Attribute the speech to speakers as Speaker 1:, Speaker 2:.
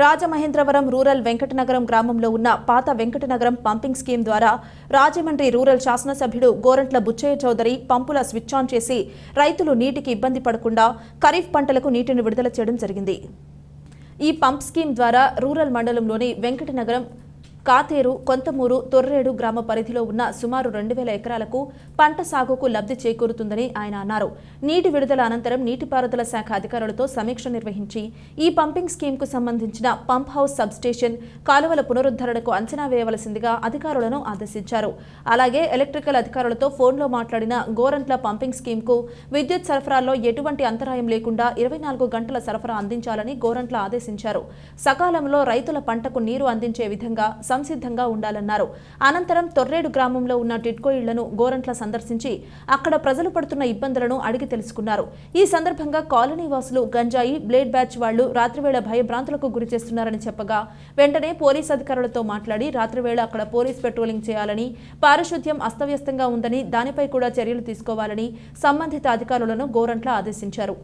Speaker 1: Rajamahendravaram rural Venkatanagaram గ్రామంలో ఉన్న పాత వెంకటనగరం పంపింగ్ స్కీమ్ ద్వారా రాజమండ్రి రూరల్ శాసనసభ్యుడు గోరంట్ల బుచ్చయ్య చౌదరి పంపుల స్విచ్ ఆన్ చేసి రైతులు నీటికి ఇబ్బంది పడకుండా ఖరీఫ్ పంటలకు నీటిని విడుదల చేయడం జరిగింది. ఈ పంప్ స్కీమ్ ద్వారా రూరల్ మండలంలోని వెంకటనగరం కాతేరు కొంతమూరు తొర్రేడు గ్రామ పరిధిలో ఉన్న సుమారు రెండు వేల ఎకరాలకు పంట సాగుకు లబ్ధి చేకూరుతుందని ఆయన అన్నారు. నీటి విడుదల అనంతరం నీటిపారుదల శాఖ అధికారులతో సమీక్ష నిర్వహించి ఈ పంపింగ్ స్కీమ్కు సంబంధించిన పంప్ హౌస్ సబ్స్టేషన్ కాలువల పునరుద్ధరణకు అంచనా వేయవలసిందిగా అధికారులను ఆదేశించారు. అలాగే ఎలక్ట్రికల్ అధికారులతో ఫోన్లో మాట్లాడిన గోరంట్ల పంపింగ్ స్కీమ్కు విద్యుత్ సరఫరాలో ఎటువంటి అంతరాయం లేకుండా ఇరవై నాలుగు గంటల సరఫరా అందించాలని గోరంట్ల ఆదేశించారు. సకాలంలో రైతుల పంటకు నీరు అందించే విధంగా సంసిద్ధంగా ఉండాలన్నారు. అనంతరం తొర్రేడు గ్రామంలో ఉన్న టిట్కో ఇళ్ళను గోరంట్ల సందర్శించి అక్కడ ప్రజలు పడుతున్న ఇబ్బందులను అడిగి తెలుసుకున్నారు. ఈ సందర్భంగా కాలనీ వాసులు గంజాయి బ్లేడ్ బ్యాచ్ వాళ్ళు రాత్రివేళ భయభ్రాంతులకు గురి చేస్తున్నారని చెప్పగా వెంటనే పోలీస్ అధికారులతో మాట్లాడి రాత్రివేళ అక్కడ పోలీస్ పెట్రోలింగ్ చేయాలని పారిశుద్ధ్యం అస్తవ్యస్తంగా ఉందని దానిపై కూడా చర్యలు తీసుకోవాలని సంబంధిత అధికారులను గోరంట్ల ఆదేశించారు.